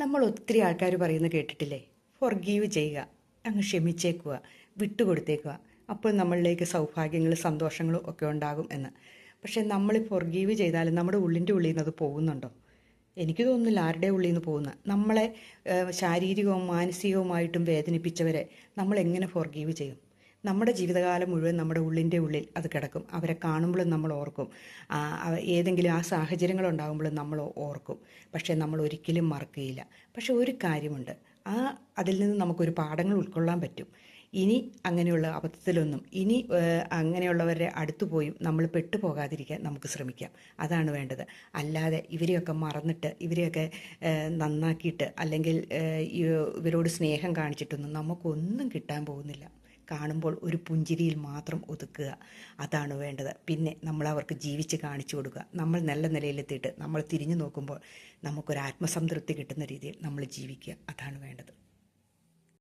നമ്മൾ ഒത്തിരി ആൾക്കാർ പറയുന്നത് കേട്ടിട്ടില്ലേ? ഫൊർഗീവ് ചെയ്യുക അങ്ങ് ക്ഷമിച്ചേക്കുക വിട്ടുകൊടുത്തേക്കുക അപ്പോൾ നമ്മളിലേക്ക് സൗഭാഗ്യങ്ങളും സന്തോഷങ്ങളും ഒക്കെ ഉണ്ടാകും എന്ന്. പക്ഷേ നമ്മൾ ഫൊർഗീവ് ചെയ്താലും നമ്മുടെ ഉള്ളിന്റെ ഉള്ളിൽ നിന്ന് അത് പോകുന്നുണ്ടോ? എനിക്ക് തോന്നുന്നില്ല ആരുടെ ഉള്ളിൽ നിന്ന് പോകുന്ന. നമ്മളെ ശാരീരികവും മാനസികവുമായിട്ടും വേദനിപ്പിച്ചവരെ നമ്മൾ എങ്ങനെ ഫൊർഗീവ് ചെയ്യും? നമ്മുടെ ജീവിതകാലം മുഴുവൻ നമ്മുടെ ഉള്ളിന്റെ ഉള്ളിൽ അത് കിടക്കും. അവരെ കാണുമ്പോഴും നമ്മൾ ഓർക്കും. ഏതെങ്കിലും ആ സാഹചര്യങ്ങൾ ഉണ്ടാകുമ്പോഴും നമ്മൾ ഓർക്കും. പക്ഷേ നമ്മൾ ഒരിക്കലും മറക്കുകയില്ല. പക്ഷേ ഒരു കാര്യമുണ്ട്. ആ അതിൽ നിന്ന് നമുക്കൊരു പാഠങ്ങൾ ഉൾക്കൊള്ളാൻ പറ്റും. ഇനി അങ്ങനെയുള്ള അബദ്ധത്തിലൊന്നും ഇനി അങ്ങനെയുള്ളവരെ അങ്ങനെയുള്ളവരുടെ അടുത്ത് പോയി നമ്മൾ പെട്ടുപോകാതിരിക്കാൻ നമുക്ക് ശ്രമിക്കാം. അതാണ് വേണ്ടത്. അല്ലാതെ ഇവരെയൊക്കെ മറന്നിട്ട് ഇവരെയൊക്കെ നന്നാക്കിയിട്ട് അല്ലെങ്കിൽ ഇവരോട് സ്നേഹം കാണിച്ചിട്ടൊന്നും നമുക്കൊന്നും കിട്ടാൻ പോകുന്നില്ല. കാണുമ്പോൾ ഒരു പുഞ്ചിരിയിൽ മാത്രം ഒതുക്കുക. അതാണ് വേണ്ടത്. പിന്നെ നമ്മൾ അവർക്ക് ജീവിച്ച് കാണിച്ചു കൊടുക്കുക. നമ്മൾ നല്ല നിലയിലെത്തിയിട്ട് നമ്മൾ തിരിഞ്ഞു നോക്കുമ്പോൾ നമുക്കൊരു ആത്മസംതൃപ്തി കിട്ടുന്ന രീതിയിൽ നമ്മൾ ജീവിക്കുക. അതാണ് വേണ്ടത്.